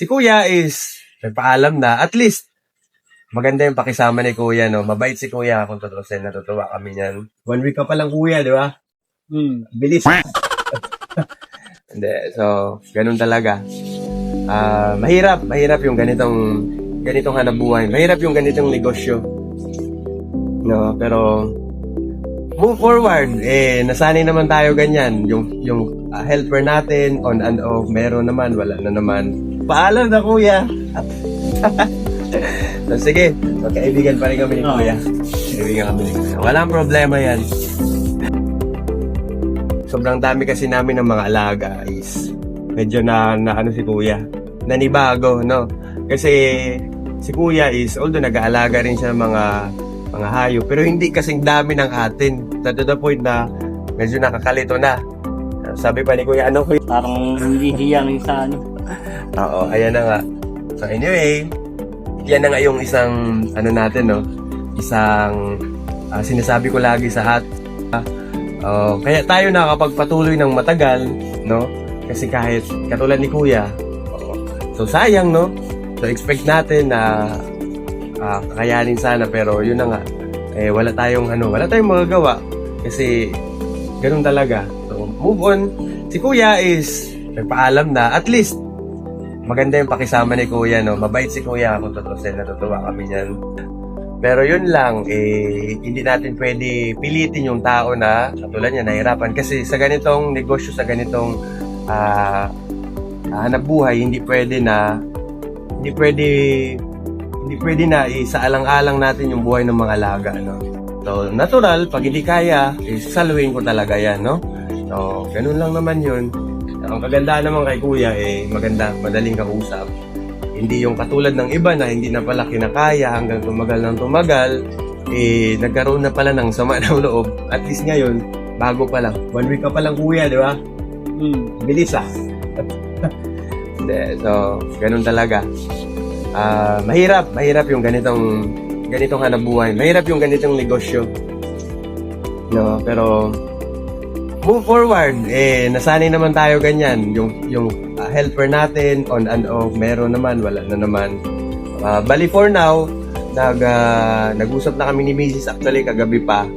Si kuya is, nagpaalam na, at least, maganda yung pakisama ni kuya, no? Mabait si kuya, kung totoo sa'yo, natutuwa kami niyan. One week ka pa lang kuya, di ba? Hmm. Bilis. Hindi, so, ganun talaga. Ah, mahirap, mahirap yung ganitong, ganitong hanap buhay. Mahirap yung ganitong negosyo. No, pero, move forward. Eh, nasanay naman tayo ganyan. Yung, yung ah, helper natin, on and off, meron naman, wala na naman. Paalam na kuya. so, sige, magkaibigan pa rin kami ni Oo. kuya. Kaibigan kami ni kuya. Walang problema yan. Sobrang dami kasi namin ng mga alaga is medyo na, na ano si kuya. Nanibago, no? Kasi si kuya is, although nag-aalaga rin siya ng mga mga hayop, pero hindi kasing dami ng atin. To the point na medyo nakakalito na. Sabi pa ni kuya, ano kuya? Parang hindi hiyang sa ano. Oo, ayan na nga. So anyway, yan na nga yung isang ano natin, no? Isang ah, sinasabi ko lagi sa hat. Oh, kaya tayo nakakapagpatuloy ng matagal, no? Kasi kahit katulad ni Kuya, so sayang, no? So expect natin na ah, kakayanin sana pero yun na nga. Eh wala tayong ano, wala tayong magagawa kasi ganun talaga. So move on. Si Kuya is nagpaalam na at least maganda yung pakisama ni Kuya, no? Mabait si Kuya, kung sa'yo, natutuwa kami niyan. Pero yun lang, eh, hindi natin pwede pilitin yung tao na katulad niya, nahirapan. Kasi sa ganitong negosyo, sa ganitong ah hanap buhay, hindi pwede na, hindi pwede, hindi pwede na isaalang-alang natin yung buhay ng mga alaga, no? So, natural, pag hindi kaya, is saluhin ko talaga yan, no? So, ganun lang naman yun. Ang kagandahan naman kay kuya, eh, maganda, madaling kausap. Hindi yung katulad ng iba na hindi na pala kinakaya hanggang tumagal ng tumagal, eh, nagkaroon na pala ng sama ng loob. At least ngayon, bago pa lang. One week ka pa lang kuya, di ba? Hmm. Bilis ah. So, ganun talaga. Ah, mahirap, mahirap yung ganitong ganitong hanap buhay. Mahirap yung ganitong negosyo. No, pero move forward. Eh, nasanay naman tayo ganyan. Yung, yung ah, helper natin, on and off, meron naman, wala na naman. Ah, bali for now, nag, ah, nag-usap na kami ni Mrs. actually kagabi pa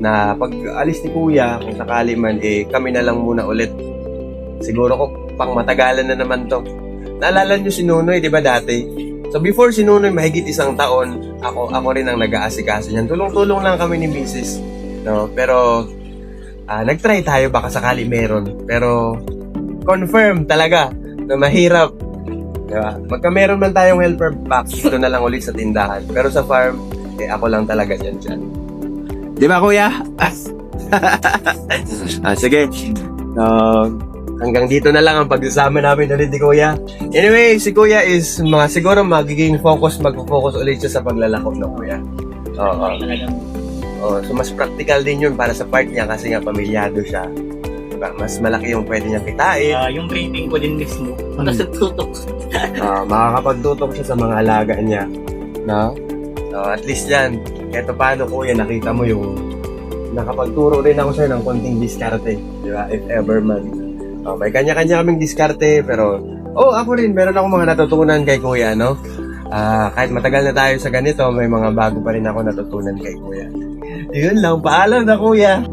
na pag alis ni Kuya, kung sakali man, eh, kami na lang muna ulit. Siguro ko pang matagalan na naman to. Naalala niyo si Nunoy, di ba dati? So before si Nunoy, mahigit isang taon, ako ako rin ang nag-aasikaso niyan. Tulong-tulong lang kami ni Mrs. No? Pero ah, nag-try tayo baka sakali meron. Pero confirm talaga na mahirap. Diba? Magka meron man tayong helper back, ito na lang ulit sa tindahan. Pero sa farm, eh ako lang talaga dyan dyan. Di ba kuya? ah, sige. So, hanggang dito na lang ang pagsasama namin ulit ni Kuya. Anyway, si Kuya is mga siguro magiging focus, mag-focus ulit siya sa paglalako ng Kuya. Oo. Talagang Oo. So, mas practical din yun para sa part niya kasi nga pamilyado siya. Diba? Mas malaki yung pwede niyang kitain. ah, yung rating ko din mismo. Nasa tutok. Ah, makakapagtutok siya sa mga alaga niya. No? So, at least yan. Kahit paano kuya, nakita mo yung nakapagturo rin ako sa'yo ng konting diskarte. Di ba? If ever man. Oh, may kanya-kanya kaming diskarte, pero oh, ako rin, meron akong mga natutunan kay kuya, no? Ah, kahit matagal na tayo sa ganito, may mga bago pa rin ako natutunan kay kuya. Yun lang, paalam na kuya.